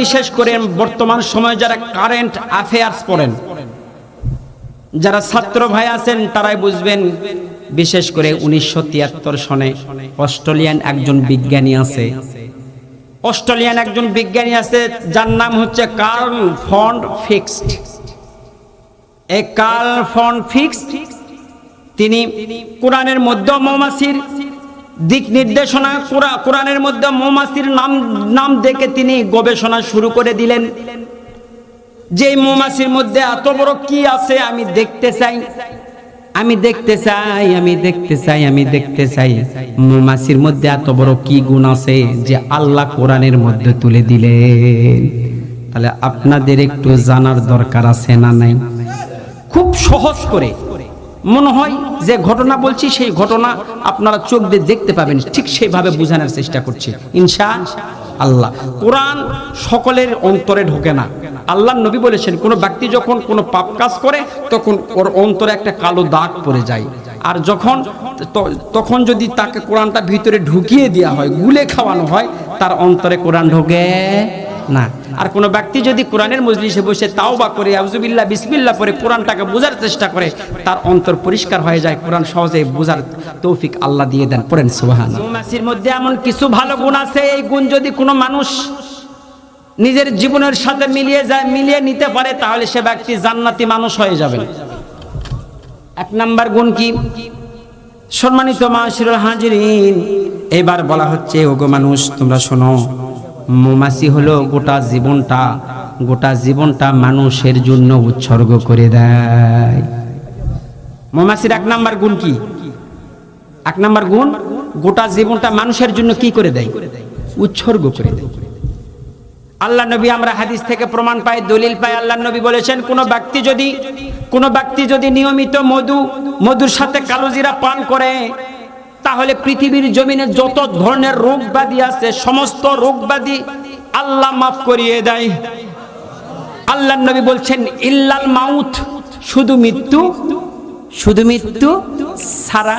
বিশেষ করে বর্তমান সময়ে যারা কারেন্ট অ্যাফেয়ার্স পড়েন, যারা ছাত্র ভাই আছেন, তারাই বুঝবেন, বিশেষ করে উনিশশো তিয়াত্তর সনে অস্ট্রেলিয়ান একজন বিজ্ঞানী আছে। অস্ট্রেলিয়ান একজন বিজ্ঞানী আছে, যার নাম হচ্ছে কার্ল ফন্ড ফিক্সড। এই কার্ল ফন্ড ফিক্সড, তিনি কোরআনের মধ্যে মৌমাছির দিক নির্দেশনা কোরআনের মধ্যে মৌমাছির নাম নাম দেখে তিনি গবেষণা শুরু করে দিলেন। যে মৌমাছির মধ্যে এত বড় কি আছে আমি দেখতে চাই। আমি দেখতে চাই, আমি দেখতে চাই, আমি দেখতে চাই। মৌমাছির মধ্যে এত বড় কি গুণ আছে যে আল্লাহ কোরআনের মধ্যে তুলে দিলেন। তাহলে আপনাদের একটু জানার দরকার আছে না নাই? খুব সহজ করে মনে হয় যে ঘটনা বলছি, সেই ঘটনা আপনারা চোখ দিয়ে দেখতে পাবেন। ঠিক সেইভাবে বোঝানোর চেষ্টা করছি। ইনশা আল্লাহ। কোরআন সকলের অন্তরে ঢোকে না। আল্লাহ নবী বলেছেন, কোনো ব্যক্তি যখন কোনো পাপ কাজ করে, তখন ওর অন্তরে একটা কালো দাগ পড়ে যায়। আর যখন তখন যদি তাকে কোরআনটা ভিতরে ঢুকিয়ে দেওয়া হয়, গুলে খাওয়ানো হয়, তার অন্তরে কোরআন ঢোকে। না। আর কোনো ব্যক্তি যদি কোরআনের মজলিসে বসে তাও বা করে আউজুবিল্লাহ বিসমিল্লাহ পরে কোরআনটাকে বোঝার চেষ্টা করে, তার অন্তর পরিষ্কার হয়ে যায়, কোরআন সহজে বোঝার তৌফিক আল্লাহ দিয়ে দেন। পড়েন সুবাহান মধ্যে এমন কিছু ভালো গুণ আছে, এই গুণ যদি কোনো মানুষ নিজের জীবনের সাথে মিলিয়ে যায়, মিলিয়ে নিতে পারে, তাহলে সে ব্যক্তি জান্নাতি মানুষ হয়ে যাবেন এক নাম্বার গুণ কি? সম্মানিত মাসিরুল হাজিরিন, এবার বলা হচ্ছে, ওগো মানুষ, তোমরা শোনো মৌমাছি হলো গোটা জীবনটা গোটা জীবনটা মানুষের জন্য উৎসর্গ করে দেয়। মৌমাছির এক নাম্বার গুণ কি? এক নাম্বার গুণ, গোটা জীবনটা মানুষের জন্য কি করে দেয়? উৎসর্গ করে দেয়। আল্লাহ নবী আমরা হাদিস থেকে প্রমাণ পাই, দলিল পাই, আল্লাহ নবী বলেছেন, কোন ব্যক্তি যদি, কোন ব্যক্তি যদি নিয়মিত মধু, মধুর সাথে কালোজিরা পান করে তাহলে পৃথিবীর জমিনে যত ধরনের রোগ ব্যাধি আছে, সমস্ত রোগ ব্যাধি আল্লাহ মাফ করিয়ে দেয়। আল্লাহ নবী বলছেন, ইল্লাল মাউথ শুধু মৃত্যু শুধু মৃত্যু সারা